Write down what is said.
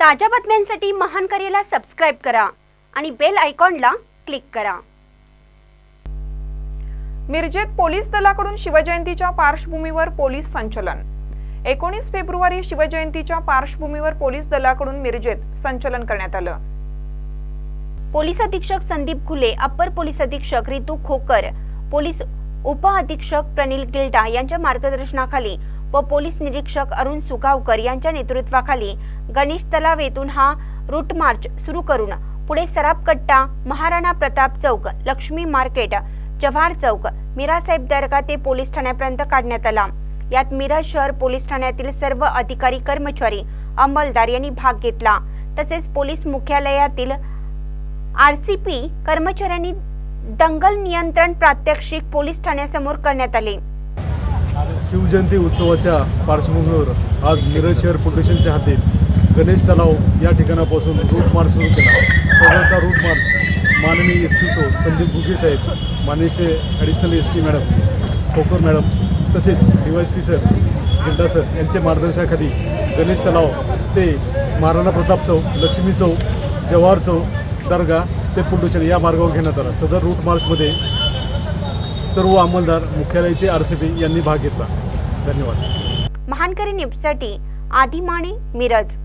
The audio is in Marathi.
ताज्या बातम्यांसाठी महान करेला सबस्क्राईब करा आणि बेल आयकॉनला क्लिक करा. मिरजेत पोलीस दलाकडून शिवजयंतीच्या पार्श्वभूमीवर पोलीस संचलन. एकोणीस फेब्रुवारी शिवजयंतीच्या पार्श्वभूमीवर पोलीस दलाकडून मिरजेत संचलन करण्यात आलं. पोलीस अधीक्षक संदीप घुले अप्पर पोलीस अधीक्षक रितू खोकर पोलीस उप अधीक्षक प्रणिल गिल्डा यांच्या मार्गदर्शनाखाली व पोलीस निरीक्षक अरुण सुगावकर यांच्या नेतृत्वाखाली गणेश तलाव येथून हा रूट मार्च सुरू करून पुढे सराफ कट्टा महाराणा प्रताप चौक लक्ष्मी मार्केट जव्हार चौक मीरासाहेब दर्गा ते पोलीस ठाण्यापर्यंत काढण्यात आला. यात मिरज शहर पोलीस ठाण्यातील सर्व अधिकारी कर्मचारी अंमलदार यांनी भाग घेतला. तसेच पोलीस मुख्यालयातील आरसीपी कर्मचाऱ्यांनी दंगल नियंत्रण प्रात्यक्षिक पोलीस ठाण्यासमोर करण्यात आले. शिवजयंती उत्सवाच्या पार्श्वभूमीवर आज मिरज शहर पोलिसांच्या हाती गणेश तलाव या ठिकाणापासून रूट मार्च सुरू केला. सगळ्याचा रूट मार्च माननीय एस पी सो संदीप घुगे साहेब माननीय additional S P madam Khokar madam तसेच D P sir Gilda sir यांच्या मार्गदर्शनाखाली गणेश तलाव ते महाराणा प्रताप चौक लक्ष्मी चौक जवाहर चौक दर्गा ते पुंडुचन या मार्गावर घेण्यात आला. सदर रूट मार्चमध्ये सर्व अंमलदार मुख्यालयाचे आर सी पी यांनी भाग घेतला. धन्यवाद. महानकरी न्यूजसाठी आदिमाणे मिरज.